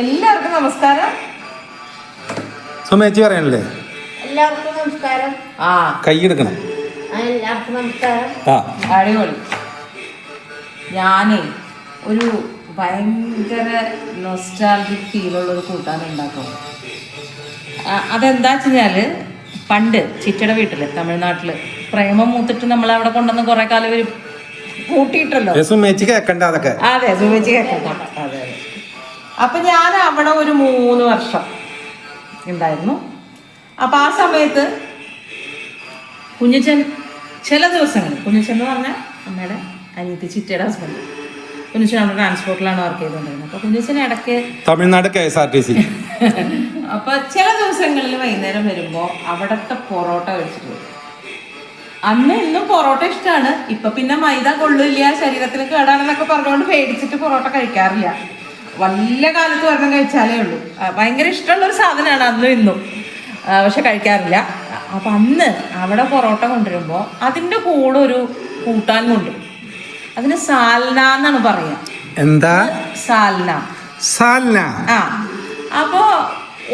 എല്ലാവർക്കും നമസ്കാരം. സുമേച്ചി പറയണല്ലേ എല്ലാവർക്കും നമസ്കാരം. ആ കൈയെടുക്കണം. ആ, എല്ലാവർക്കും നമസ്കാരം. ആ. അടിപൊളി. ഞാനേ ഒരു ഭയങ്കര നൊസ്റ്റാൾജിക് ഫീലുള്ള ഒരു കൂട്ടാണ് ഉണ്ടാക്കും. അതെന്താ വെച്ചാൽ പണ്ട് ചിറ്റയുടെ വീട്ടിൽ തമിഴ്നാട്ടിൽ പ്രേമം മൂത്തിട്ട് നമ്മൾ അവിടെ കൊണ്ടുവന്ന് കുറെ കാലം ഇവർ കൂട്ടിയിട്ടല്ലോ. ഏ, സുമേച്ചി കേക്കണ്ട അതൊക്കെ. അതെ സുമിച്ച് അതെ അതെ. അപ്പൊ ഞാൻ അവിടെ ഒരു മൂന്ന് വർഷം ഉണ്ടായിരുന്നു. അപ്പൊ ആ സമയത്ത് കുഞ്ഞച്ചൻ ചില ദിവസങ്ങളിൽ കുഞ്ഞച്ചൻ എന്ന് പറഞ്ഞാൽ അമ്മയുടെ അനിയത്തി ചിറ്റയുടെ ഹസ്ബൻഡ് കുഞ്ഞച്ചൻ അവിടെ ട്രാൻസ്പോർട്ടിലാണ് വർക്ക് ചെയ്തുകൊണ്ടിരുന്നത്. അപ്പൊ കുഞ്ഞച്ചൻ ഇടയ്ക്ക് Tamil Nadu K S R T C അപ്പൊ ചില ദിവസങ്ങളിൽ വൈകുന്നേരം വരുമ്പോൾ അവിടത്തെ പൊറോട്ട കഴിച്ചിട്ട് വരും. അന്ന് ഇന്നും പൊറോട്ട ഇഷ്ടമാണ് ഇപ്പൊ പിന്നെ മൈദ കൊള്ളില്ല ശരീരത്തിൽ കേടാണെന്നൊക്കെ പറഞ്ഞുകൊണ്ട് പേടിച്ചിട്ട് പൊറോട്ട കഴിക്കാറില്ല. വല്ല കാലത്ത് ഒരെണ്ണം കഴിച്ചാലേ ഉള്ളൂ. ഭയങ്കര ഇഷ്ടമുള്ള ഒരു സാധനമാണ് അന്നും ഇന്നും. പക്ഷെ കഴിക്കാറില്ല. അപ്പം അന്ന് അവിടെ പൊറോട്ട കൊണ്ടുവരുമ്പോൾ അതിന്റെ കൂടെ ഒരു കൂട്ടാൻ കൊണ്ട് അതിന് സാൽന എന്നാണ് പറയുക എന്താ? സാൽന. സാൽന. ആ അപ്പോൾ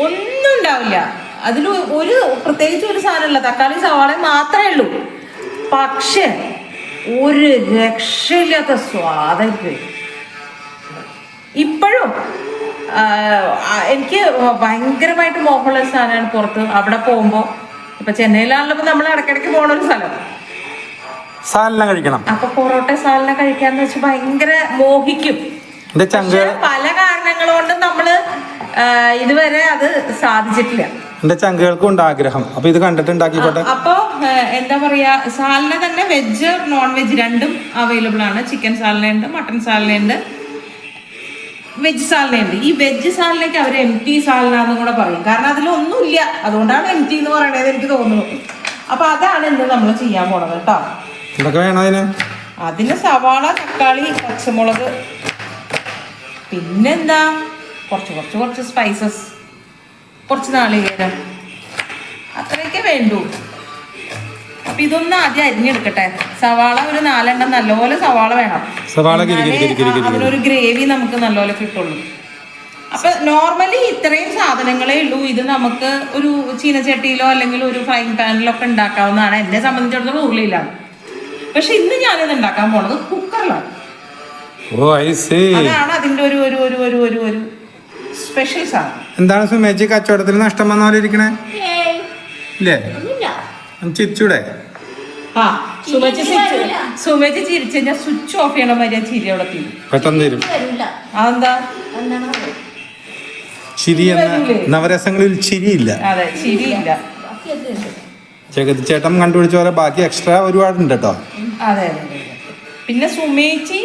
ഒന്നും ഉണ്ടാവില്ല. അതിൽ ഒരു പ്രത്യേകിച്ച് ഒരു സാധനമില്ല. തക്കാളി സവാള മാത്രമേ ഉള്ളൂ. പക്ഷെ ഒരു രക്ഷയില്ലാത്ത സ്വാദായിരിക്കും ഇപ്പോഴും എനിക്ക് ഭയങ്കരമായിട്ട് മോഹമുള്ള ഒരു സ്ഥലമാണ് പുറത്ത്. അവിടെ പോകുമ്പോൾ ഇപ്പൊ ചെന്നൈയിലാണല്ലോ നമ്മൾ ഇടയ്ക്കിടയ്ക്ക് പോണ ഒരു സ്ഥലം. സാലന കഴിക്കണം. അപ്പൊ പൊറോട്ട സാലിനെ കഴിക്കാന്ന് വെച്ച് ഭയങ്കര മോഹിക്കും. പല കാരണങ്ങൾ കൊണ്ട് നമ്മൾ ഇതുവരെ അത് സാധിച്ചിട്ടില്ല. എന്റെ ചങ്കുകൾക്കും ഉണ്ട് ആഗ്രഹം. അപ്പൊ ഇത് കണ്ടിട്ട് ഉണ്ടാക്കിക്കോട്ടെ അപ്പോ എന്താ പറയാ സാലന തന്നെ വെജ് നോൺ വെജ് രണ്ടും അവൈലബിൾ ആണ്. ചിക്കൻ സാലന ഉണ്ട് മട്ടൺ സാലനയുണ്ട് വെജ് സാലനയുണ്ട് ഈ വെജ് സാലനയ്ക്ക് അവർ എം ടി സാലന എന്നും കൂടെ പറയും. കാരണം അതിലൊന്നുമില്ല. അതുകൊണ്ടാണ് എം ടി എന്ന് പറയണത് എനിക്ക് തോന്നുന്നു. അപ്പൊ അതാണ് ഇന്ന് നമ്മൾ ചെയ്യാൻ പോണത് കേട്ടോ. എന്തൊക്കെ വേണം അതിന്? അതിന് സവാള തക്കാളി പച്ചമുളക്. പിന്നെന്താ? കുറച്ച് കുറച്ച് കുറച്ച് സ്പൈസസ് കുറച്ച് നാളികേരം. അത്രയൊക്കെ വേണ്ടൂ. അപ്പൊ ഇതൊന്ന് ആദ്യം അരിഞ്ഞെടുക്കട്ടെ. സവാള ഒരു നാലെണ്ണം നല്ലപോലെ സവാള വേണം. സവാള കിരി കിരി കിരി കിരി എന്നാലേ അതിനൊരു ഗ്രേവി നമുക്ക് നല്ലപോലെ കിട്ടുള്ളൂ. അപ്പൊ നോർമലി ഇത്രയും സാധനങ്ങളേ ഉള്ളൂ. ഇത് നമുക്ക് ഒരു ചീനച്ചട്ടിയിലോ അല്ലെങ്കിൽ ഒരു ഫ്രൈങ് പാനിലോ ഒക്കെ ഉണ്ടാക്കാവുന്നതാണ്. എന്നെ സംബന്ധിച്ചിടത്തോളം ഉള്ളിലാണ് പക്ഷെ ഇന്ന് ഞാനിത് ഉണ്ടാക്കാൻ പോണത് കുക്കറിലാണ്. ഓ ഐ സി അതാണ് അതിന്റെ ഒരു ഒരു ഒരു ഒരു ഒരു ഒരു സ്പെഷ്യൽ സാധനം. എന്താണ് കച്ചവടത്തിൽ നഷ്ടം വന്ന പോലെ ഇരിക്കണേ? ഏയ്. ഇല്ലേ? ചിരിച്ചൂടെ? ആ സുമേച്ച് സുമേച്ച് ചിരിച്ചു കഴിഞ്ഞാൽ സ്വിച്ച് ഓഫ് ചെയ്യണം ആ ചിരി അവിടെ തീരും പെട്ടെന്ന് തീരും അതെന്താ? ചിരി എന്ന നവരസങ്ങളിൽ ചിരിയില്ല. അതെ ചിരിയില്ല. ജഗതി ചേട്ടൻ കണ്ടുപിടിച്ച പോലെ ബാക്കി എക്സ്ട്രാ ഒരുപാടുണ്ട് കേട്ടോ. അതെ. പിന്നെ സുമേച്ചി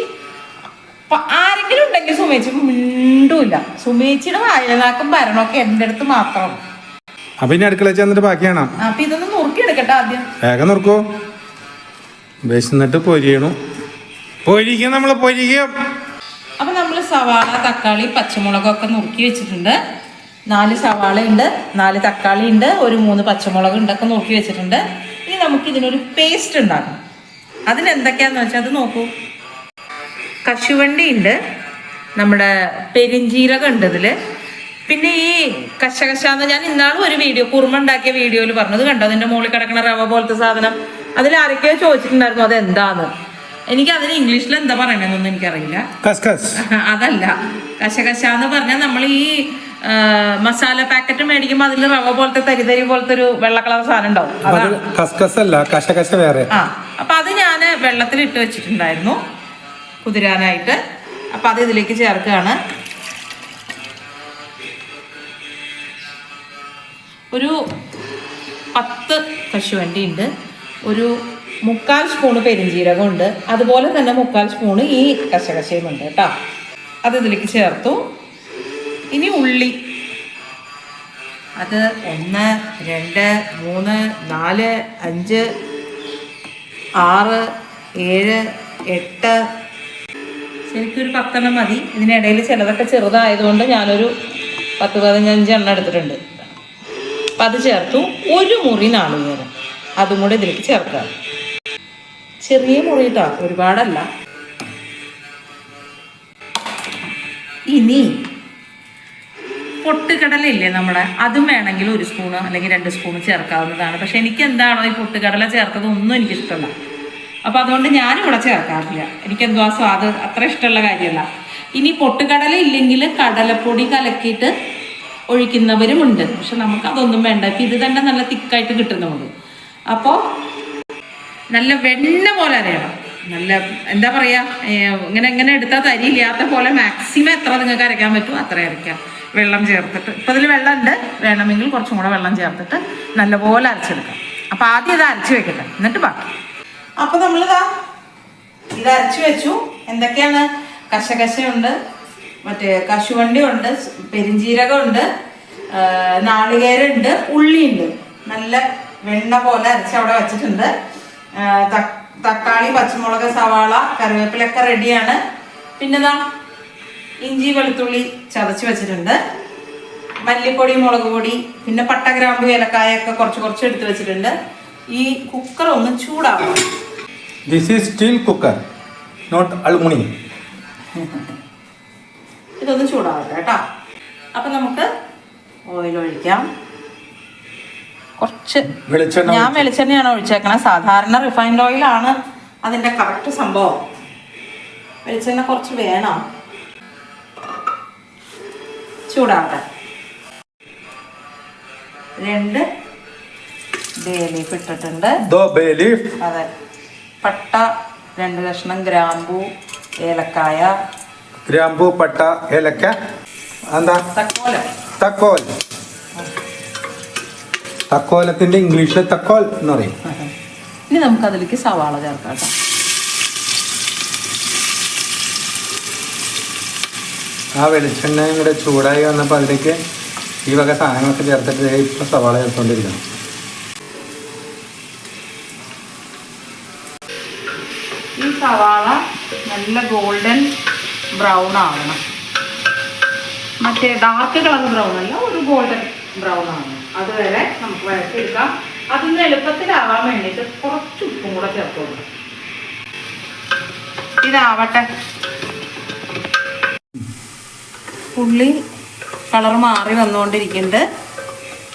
ആരെങ്കിലും ഉണ്ടെങ്കിൽ സുമേച്ചി മിണ്ടൂല. സുമേച്ചിയുടെ വായനാക്കും ഭരണമൊക്കെ എന്റെ അടുത്ത് മാത്രം. അപ്പൊ ഇനി അടുക്കള ചെന്നിട്ട് ബാക്കിയാണോ? അപ്പൊ ഇതൊന്ന് നുറുക്കിയെടുക്കട്ടെ ആദ്യം. വേഗം നോക്കൂ വിശന്നിട്ട് പൊരിയണു. പൊരിക്കും നമ്മൾ പൊരിക്കും. അപ്പൊ നമ്മൾ സവാള തക്കാളി പച്ചമുളകൊക്കെ നുറുക്കി വെച്ചിട്ടുണ്ട്. നാല് സവാള ഉണ്ട് നാല് തക്കാളി ഉണ്ട് ഒരു മൂന്ന് പച്ചമുളക് ഉണ്ടൊക്കെ നുറുക്കി വെച്ചിട്ടുണ്ട്. ഇനി നമുക്ക് ഇതിനൊരു പേസ്റ്റ് ഉണ്ടാക്കണം അതിനെന്തൊക്കെയാന്ന് വെച്ചാൽ അത് നോക്കൂ. കശുവണ്ടി ഉണ്ട് നമ്മുടെ പെരിഞ്ചീരകം ഉണ്ട് ഇതിൽ പിന്നെ ഈ കശകശാന്ന് ഞാൻ ഇന്നാളും ഒരു വീഡിയോ കുറുമ ഉണ്ടാക്കിയ വീഡിയോയിൽ പറഞ്ഞത് കണ്ടോ? അതിന്റെ മുകളിൽ കിടക്കുന്ന റവ പോലത്തെ സാധനം. അതിൽ ആരൊക്കെയോ ചോദിച്ചിട്ടുണ്ടായിരുന്നു അത് എന്താന്ന് എനിക്ക് അതിന് ഇംഗ്ലീഷിൽ എന്താ പറയണെന്നൊന്നും എനിക്കറിയില്ല അതല്ല. കശകശ എന്ന് പറഞ്ഞാൽ നമ്മൾ ഈ മസാല പാക്കറ്റ് മേടിക്കുമ്പോൾ അതിൽ റവ പോലത്തെ തരി തരി പോലത്തെ ഒരു വെള്ള കളർ സാധനം ഉണ്ടാവും വേറെ. ആ അപ്പൊ അത് ഞാൻ വെള്ളത്തിൽ ഇട്ട് വെച്ചിട്ടുണ്ടായിരുന്നു. കുതിരാനായിട്ട്. അപ്പൊ അത് ഇതിലേക്ക് ചേർക്കുകയാണ് ഒരു പത്ത് കശുവണ്ടി ഉണ്ട് ഒരു മുക്കാൽ സ്പൂണ് പെരിഞ്ജീരകം ഉണ്ട് അതുപോലെ തന്നെ മുക്കാൽ സ്പൂണ് ഈ കശകശയും ഉണ്ട് കേട്ടോ. അത് ഇതിലേക്ക് ചേർത്തു. ഇനി ഉള്ളി. അത് ഒന്ന് രണ്ട് മൂന്ന് നാല് അഞ്ച് ആറ് ഏഴ് എട്ട്. ശരിക്കും ഒരു പത്തെണ്ണം മതി. ഇതിനിടയിൽ ചിലതൊക്കെ ചെറുതായതുകൊണ്ട് ഞാനൊരു പത്ത് പതിനഞ്ച് എണ്ണം എടുത്തിട്ടുണ്ട്. അപ്പം അത് ചേർത്തു. ഒരു മുറി നാളികേരം. അതും കൂടെ ഇതിലേക്ക് ചേർക്കുക. ചെറിയ മുറി കേട്ടോ ഒരുപാടല്ല. ഇനി പൊട്ടുകടല ഇല്ലേ നമ്മുടെ അതും വേണമെങ്കിൽ ഒരു സ്പൂണ് അല്ലെങ്കിൽ രണ്ട് സ്പൂണ് ചേർക്കാവുന്നതാണ്. പക്ഷെ എനിക്ക് എന്താണോ ഈ പൊട്ടുകടല ചേർത്തത് ഒന്നും എനിക്ക് ഇഷ്ടമല്ല അപ്പൊ അതുകൊണ്ട് ഞാനിവിടെ ചേർക്കാറില്ല. എനിക്കെന്തോ ആ സ്വാദ് അത്ര ഇഷ്ടമുള്ള കാര്യമല്ല. ഇനി പൊട്ടുകടല ഇല്ലെങ്കിൽ കടലപ്പൊടി കലക്കിയിട്ട് ഒഴിക്കുന്നവരുമുണ്ട്. പക്ഷെ നമുക്ക് അതൊന്നും വേണ്ട. ഇത് തന്നെ നല്ല തിക്കായിട്ട് കിട്ടുന്നുണ്ട് അപ്പോൾ നല്ല വെണ്ണ പോലെ അരയണം. നല്ല എന്താ പറയാ ഇങ്ങനെ ഇങ്ങനെ എടുത്താൽ തരിയില്ലാത്ത പോലെ മാക്സിമം എത്ര നിങ്ങൾക്ക് അരയ്ക്കാൻ പറ്റുമോ അത്ര അരയ്ക്കാം. വെള്ളം ചേർത്തിട്ട്. ഇപ്പം ഇതിൽ വെള്ളം ഉണ്ട് വേണമെങ്കിൽ കുറച്ചും കൂടെ വെള്ളം ചേർത്തിട്ട് നല്ലപോലെ അരച്ചെടുക്കാം. അപ്പം ആദ്യം ഇത് അരച്ച് വെക്കട്ടെ. എന്നിട്ട് ബാക്കി. അപ്പം നമ്മളിതാ ഇത് അരച്ചു വെച്ചു. എന്തൊക്കെയാണ്? കശകശയുണ്ട് മറ്റേ കശുവണ്ടി ഉണ്ട് നാളികേരുണ്ട് ഉള്ളിയുണ്ട്. നല്ല വെണ്ണ പോലെ അരച്ച് അവിടെ വെച്ചിട്ടുണ്ട്. തക്കാളി പച്ചമുളക് സവാള കറിവേപ്പിലൊക്കെ റെഡിയാണ് പിന്നെതാ ഇഞ്ചി വെളുത്തുള്ളി ചതച്ച് വെച്ചിട്ടുണ്ട്. മല്ലിപ്പൊടി മുളക് പൊടി പിന്നെ പട്ട ഗ്രാമ്പു ഏലക്കായൊക്കെ കുറച്ച് കുറച്ച് എടുത്ത് വെച്ചിട്ടുണ്ട്. ഈ കുക്കർ ഒന്ന് ചൂടാവണം. This is steel cooker not aluminium ഇതൊന്ന് ചൂടാവട്ടെ കേട്ടോ. അപ്പൊ നമുക്ക് ഓയിൽ ഒഴിക്കാം. കുറച്ച് വെളിച്ചെണ്ണ ഞാൻ വെളിച്ചെണ്ണയാണ് ഒഴിച്ചേക്കണത് സാധാരണ റിഫൈൻഡ് ഓയിലാണ് അതിന്റെ കറക്റ്റ് സംഭവം. വെളിച്ചെണ്ണ കുറച്ച് വേണം. ചൂടാവട്ടെ. രണ്ട് ബേ ലീഫ് ഇട്ടിട്ടുണ്ട്. അതെ. പട്ട രണ്ട് കഷ്ണം ഗ്രാമ്പു ഏലക്കായ. ഗ്രാമ്പു പട്ട ഏലക്ക. എന്താ തക്കോല. തക്കോൽ. തക്കോലത്തിന്റെ ഇംഗ്ലീഷിൽ തക്കോൽ എന്ന് പറയും. ഇനി നമുക്ക് അതിലേക്ക് സവാള ചേർക്കാം കേട്ടോ. ആ വെളിച്ചെണ്ണയും കൂടെ ചൂടായി വന്നപ്പോൾ അതിലേക്ക് ഈ വക സാധനങ്ങളൊക്കെ ചേർത്തിട്ട് ദേ ഇപ്പൊ സവാള ചേർത്തോണ്ടിരിക്കണം ഈ സവാള നല്ല ഗോൾഡൻ ബ്രൗൺ ആവണം. മറ്റേ ഡാർക്ക് കളർ ബ്രൗൺ അല്ല ഒരു ഗോൾഡൻ ബ്രൗൺ ആണ് അതുവരെ നമുക്ക് വഴറ്റിയെടുക്കാം. അതൊന്ന് എളുപ്പത്തിലാവാൻ വേണ്ടിയിട്ട് കുറച്ച് ഉപ്പും കൂടെ ചേർത്ത് കൊടുക്കാം. ഇതാവട്ടെ. ഉള്ളി കളർ മാറി വന്നുകൊണ്ടിരിക്കുന്നുണ്ട്.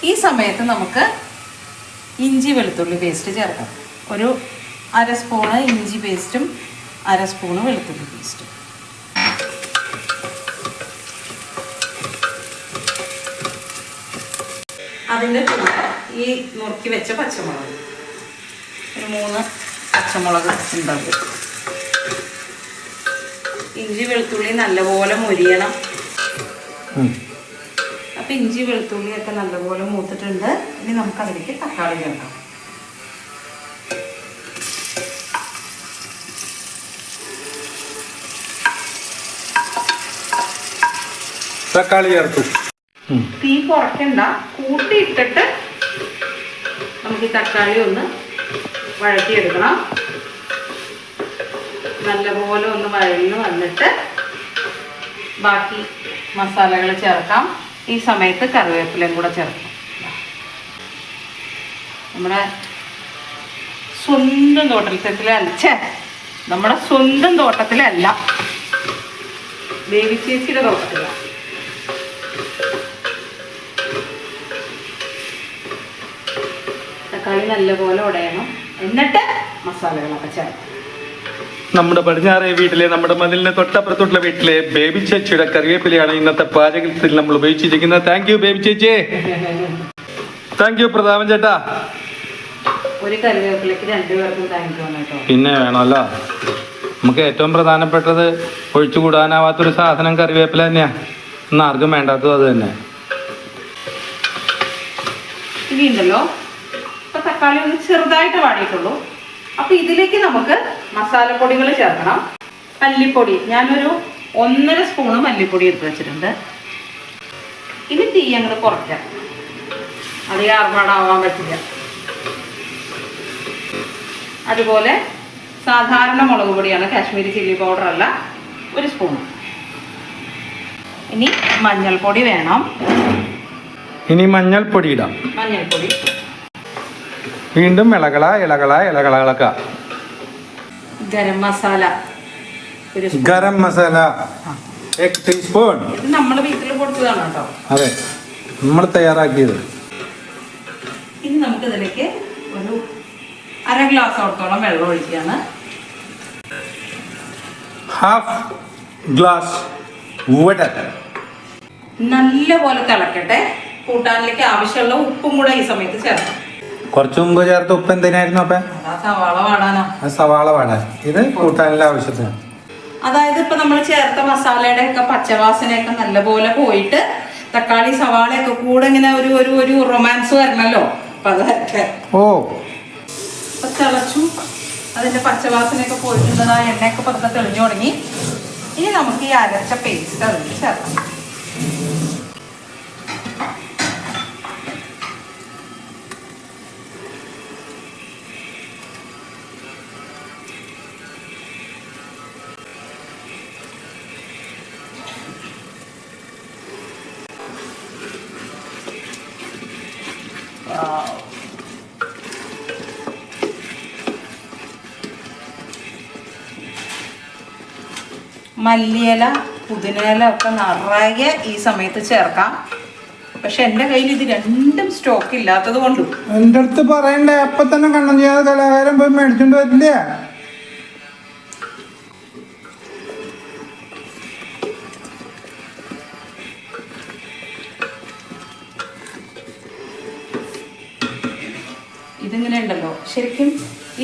ഈ സമയത്ത് നമുക്ക് ഇഞ്ചി വെളുത്തുള്ളി പേസ്റ്റ് ചേർക്കാം. ഒരു അര സ്പൂണ് ഇഞ്ചി പേസ്റ്റും അര സ്പൂണ് വെളുത്തുള്ളി പേസ്റ്റും. അതിന്റെ കൂടെ ഈ നുറുക്കി വെച്ച പച്ചമുളക്. ഒരു മൂന്ന് പച്ചമുളക് ഉണ്ടാവും ഇഞ്ചി വെളുത്തുള്ളി നല്ലപോലെ മുരിയണം. അപ്പൊ ഇഞ്ചി വെളുത്തുള്ളിയൊക്കെ നല്ലപോലെ മൂത്തിട്ടുണ്ട്. ഇനി നമുക്ക് അതിലേക്ക് തക്കാളി ചേർക്കാം. തക്കാളി ചേർത്തു ഉം. തീ കുറയ്ക്കണ്ട കൂട്ടിയിട്ടിട്ട് നമുക്ക് ഈ തക്കാളി ഒന്ന് വഴറ്റിയെടുക്കണം. നല്ലപോലെ ഒന്ന് വഴന്ന് വന്നിട്ട് ബാക്കി മസാലകൾ ചേർക്കാം. ഈ സമയത്ത് കറിവേപ്പിലയും കൂടെ ചേർക്കാം. നമ്മുടെ സ്വന്തം തോട്ടത്തിലല്ല ഛേ നമ്മുടെ സ്വന്തം തോട്ടത്തിലല്ല ദേവി ചേച്ചിയുടെ തോട്ടത്തിലാണ് തക്കാളി നല്ലപോലെ ഉടയണം എന്നിട്ട് മസാലകളൊക്കെ ചേർക്കും നമ്മുടെ പടിഞ്ഞാറേ വീട്ടിലെ നമ്മുടെ മതിലിന് തൊട്ടപ്പുറത്തുള്ള വീട്ടിലെ ബേബി ചേച്ചിയുടെ കറിവേപ്പിലയാണ് ഇന്നത്തെ പാചകത്തിൽ നമ്മൾ ഉപയോഗിച്ചിരിക്കുന്നത്. താങ്ക് യു ബേബി ചേച്ചി. താങ്ക് യു പ്രതാപൻ ചേട്ടാ. ഒരു കറിവേപ്പിലേക്ക് രണ്ടുപേർക്കും താങ്ക് യു കേട്ടോ. പിന്നെ വേണമല്ലോ. നമുക്ക് ഏറ്റവും പ്രധാനപ്പെട്ടത് ഒഴിച്ചുകൂടാനാവാത്തൊരു സാധനം കറിവേപ്പില തന്നെയാ. ഇന്ന് ആർക്കും വേണ്ടാത്തത് അത് തന്നെ. ഇപ്പൊ തക്കാളി ഒന്ന് ചെറുതായിട്ട് വാടിയിട്ടുള്ളൂ. അപ്പൊ ഇതിലേക്ക് നമുക്ക് മസാലപ്പൊടികൾ ചേർക്കണം. മല്ലിപ്പൊടി ഞാനൊരു ഒന്നര സ്പൂണ് മല്ലിപ്പൊടി എടുത്ത് വെച്ചിട്ടുണ്ട്. ഇനി തീ അങ്ങോട്ട് കുറയ്ക്കാം. അധികം ആർഭാടാവാൻ പറ്റില്ല. അതുപോലെ സാധാരണ മുളക് പൊടിയാണ് കാശ്മീരി ചില്ലി പൗഡർ അല്ല ഒരു സ്പൂൺ ഇനി മഞ്ഞൾപ്പൊടി വേണം. ഇനി മഞ്ഞൾപ്പൊടി ഇടാം. മഞ്ഞൾപ്പൊടി. വീണ്ടും ഇളകള ഇളകള ഇളകള ഇളക്ക ഗരം മസാല. ഗരം മസാല. എക് ടീസ്പൂൺ നമ്മുടെ വീട്ടിൽ കൊടുത്തതാണ് കേട്ടോ. അതെ. നമ്മൾ തയ്യാറാക്കിയത്. ഇനി നമുക്ക് ഇതിലേക്ക് ഒരു അര ഗ്ലാസ്സോളത്തോളം വെള്ളം ഒഴിക്കുകയാണ്. ഹാഫ് ഗ്ലാസ് വാട്ടർ നല്ല പോലെ തിളക്കട്ടെ. കൂട്ടാനിലേക്ക് ആവശ്യമുള്ള ഉപ്പും കൂടെ ഈ സമയത്ത് ചേർക്കാം കുറച്ചു മുമ്പ് ചേർത്ത ഉപ്പ് എന്തിനായിരുന്നു അപ്പൊ? സവാള വാടാൻ. ഇത് കൂട്ടാനുള്ള ആവശ്യത്തിന്. അതായത് ഇപ്പൊ നമ്മൾ ചേർത്ത മസാലയുടെ ഒക്കെ പച്ചവാസനയൊക്കെ നല്ലപോലെ പോയിട്ട് തക്കാളി സവാളയൊക്കെ കൂടെ ഇങ്ങനെ ഒരു ഒരു ഒരു റൊമാൻസ് വരണല്ലോ. അപ്പൊ അതൊക്കെ. ഓ. തിളച്ചു. അതിന്റെ പച്ചവാസനയൊക്കെ പോയിട്ടുണ്ട് ആ എണ്ണയൊക്കെ പതുക്കെ തെളിഞ്ഞു തുടങ്ങി. ഇനി നമുക്ക് ഈ അരച്ച പേസ്റ്റ് അതിൽ ചേർക്കാം. മല്ലിയില പുതിനയില ഒക്കെ നിറയെ ഈ സമയത്ത് ചേർക്കാം. പക്ഷെ എന്റെ കയ്യിൽ ഇത് രണ്ടും സ്റ്റോക്ക് ഇല്ലാത്തത് കൊണ്ടും. എന്റെ അടുത്ത് പറയണ്ടേ അപ്പൊ തന്നെ കണ്ണം ചെയ്യാതെ കലാകാരം പോയി മേടിച്ചോണ്ട് വരില്ല? ഇതിങ്ങനെ ഉണ്ടല്ലോ. ശരിക്കും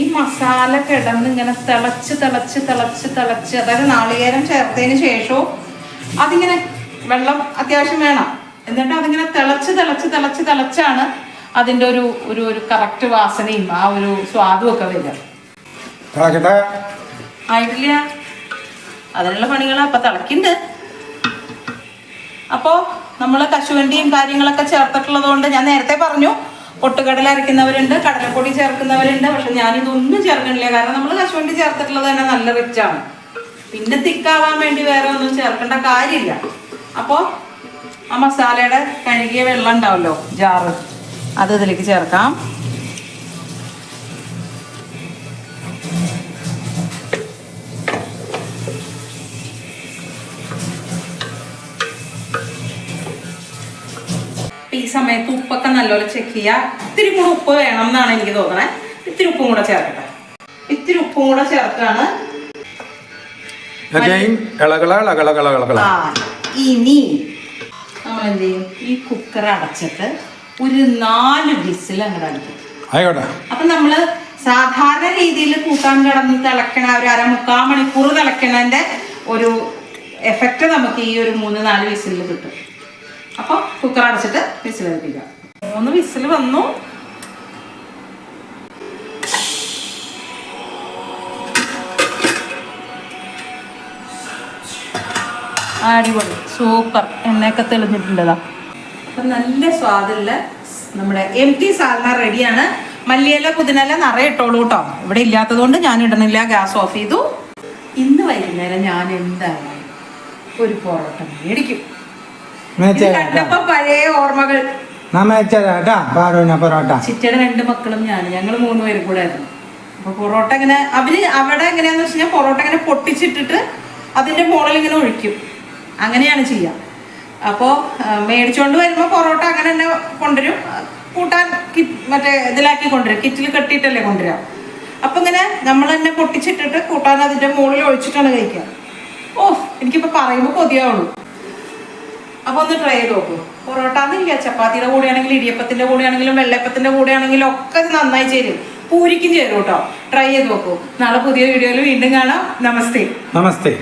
ഈ മസാല കിടന്ന് ഇങ്ങനെ തിളച്ച് തിളച്ച് തിളച്ച് തിളച്ച് അതായത് നാളികേരം ചേർത്തതിന് ശേഷവും അതിങ്ങനെ വെള്ളം അത്യാവശ്യം വേണം. എന്നിട്ട് അതിങ്ങനെ തിളച്ച് തിളച്ച് തിളച്ച് തിളച്ചാണ് അതിന്റെ ഒരു ഒരു ഒരു കറക്റ്റ് വാസനയും ആ ഒരു സ്വാദും ഒക്കെ വരിക. ആയിട്ടില്ല. അതിനുള്ള പണികൾ അപ്പൊ തിളക്കിണ്ട്. അപ്പോൾ നമ്മൾ കശുവണ്ടിയും കാര്യങ്ങളൊക്കെ ചേർത്തിട്ടുള്ളത് കൊണ്ട് ഞാൻ നേരത്തെ പറഞ്ഞു. പൊട്ടുകടല അരയ്ക്കുന്നവരുണ്ട് കടലപ്പൊടി ചേർക്കുന്നവരുണ്ട്. പക്ഷെ ഞാനിതൊന്നും ചേർക്കണില്ല. കാരണം നമ്മൾ കശുവണ്ടി ചേർത്തിട്ടുള്ളത് തന്നെ നല്ല റിച്ച് ആണ്. പിന്നെ തിക്കാവാൻ വേണ്ടി വേറെ ഒന്നും ചേർക്കേണ്ട കാര്യമില്ല. അപ്പോൾ ആ മസാലയുടെ കഴുകിയ വെള്ളം ഉണ്ടാവല്ലോ ജാറ് അത് ഇതിലേക്ക് ചേർക്കാം. ഈ സമയത്ത് ഉപ്പൊക്കെ നല്ലപോലെ ചെക്ക് ചെയ്യുക ഇത്തിരി കൂടെ ഉപ്പ് വേണം എന്നാണ് എനിക്ക് തോന്നണേ. ഇത്തിരി ഉപ്പും കൂടെ ചേർക്കട്ടെ. ഇത്തിരി ഉപ്പും കൂടെ ചേർക്കാണ്. ഇനി നമ്മൾ എന്ത് ചെയ്യും? ഈ കുക്കർ അടച്ചിട്ട് ഒരു നാല് വിസിൽ അങ്ങോട്ട് അടിക്കും. അപ്പൊ നമ്മൾ സാധാരണ രീതിയിൽ കൂട്ടാൻ കിടന്ന് തിളക്കണ ഒരു അരമുക്കാൽ മണിക്കൂർ തിളക്കണതിന്റെ ഒരു എഫക്റ്റ് നമുക്ക് ഈ ഒരു മൂന്ന് നാല് വിസിലിൽ കിട്ടും. അപ്പോൾ കുക്കർ അടച്ചിട്ട് വിസിൽ കഴിപ്പിക്കാം മൂന്ന് വിസിൽ വന്നു. അടിപൊളി. സൂപ്പർ. എണ്ണയൊക്കെ തെളിഞ്ഞിട്ടുണ്ടതാ. അപ്പൊ നല്ല സ്വാദുള്ള നമ്മുടെ എം ടി സാധന റെഡിയാണ് മല്ലിയല പുതിനല നിറയെ ഇട്ടോളൂ കേട്ടോ ഇവിടെ ഇല്ലാത്തതുകൊണ്ട് ഞാൻ ഇടണില്ല. ഗ്യാസ് ഓഫ് ചെയ്തു. ഇന്ന് വൈകുന്നേരം ഞാൻ എന്തായാലും ഒരു പൊറോട്ട മേടിക്കും. കണ്ടപ്പോ പഴയ ഓർമ്മകൾ. കേട്ടാ പാറോന പൊറോട്ട. ചിറ്റയുടെ രണ്ട് മക്കളും ഞാൻ ഞങ്ങൾ മൂന്ന് പേരും കൂടെ ആയിരുന്നു. അപ്പൊ പൊറോട്ട ഇങ്ങനെ അവർ അവിടെ എങ്ങനെയാന്ന് വെച്ച് കഴിഞ്ഞാൽ പൊറോട്ട ഇങ്ങനെ പൊട്ടിച്ചിട്ടിട്ട് അതിന്റെ മുകളിൽ ഇങ്ങനെ ഒഴിക്കും. അങ്ങനെയാണ് ചെയ്യുക അപ്പോൾ മേടിച്ചോണ്ട് വരുമ്പോൾ പൊറോട്ട അങ്ങനെ തന്നെ കൊണ്ടുവരും. കൂട്ടാൻ മറ്റേ ഇതിലാക്കി കൊണ്ടുവരും. കിറ്റിൽ കെട്ടിയിട്ടല്ലേ കൊണ്ടുവരാം. അപ്പൊ ഇങ്ങനെ നമ്മൾ തന്നെ പൊട്ടിച്ചിട്ടിട്ട് കൂട്ടാൻ അതിന്റെ മുകളിൽ ഒഴിച്ചിട്ടാണ് കഴിക്കുക. ഓ എനിക്കിപ്പോ പറയുമ്പോൾ കൊതിയാവുള്ളൂ. അപ്പൊ ഒന്ന് ട്രൈ ചെയ്ത് നോക്കൂ. പൊറോട്ട എന്നില്ല ചപ്പാത്തിയുടെ കൂടെയാണെങ്കിലും ഇടിയപ്പത്തിന്റെ കൂടെയാണെങ്കിലും വെള്ളയപ്പത്തിന്റെ കൂടെയാണെങ്കിലും ഒക്കെ നന്നായി ചേരും. പൂരിക്കും ചേരും കേട്ടോ. ട്രൈ ചെയ്ത് നോക്കൂ. നാളെ പുതിയ വീഡിയോയിൽ വീണ്ടും കാണാം. നമസ്തേ. നമസ്തേ.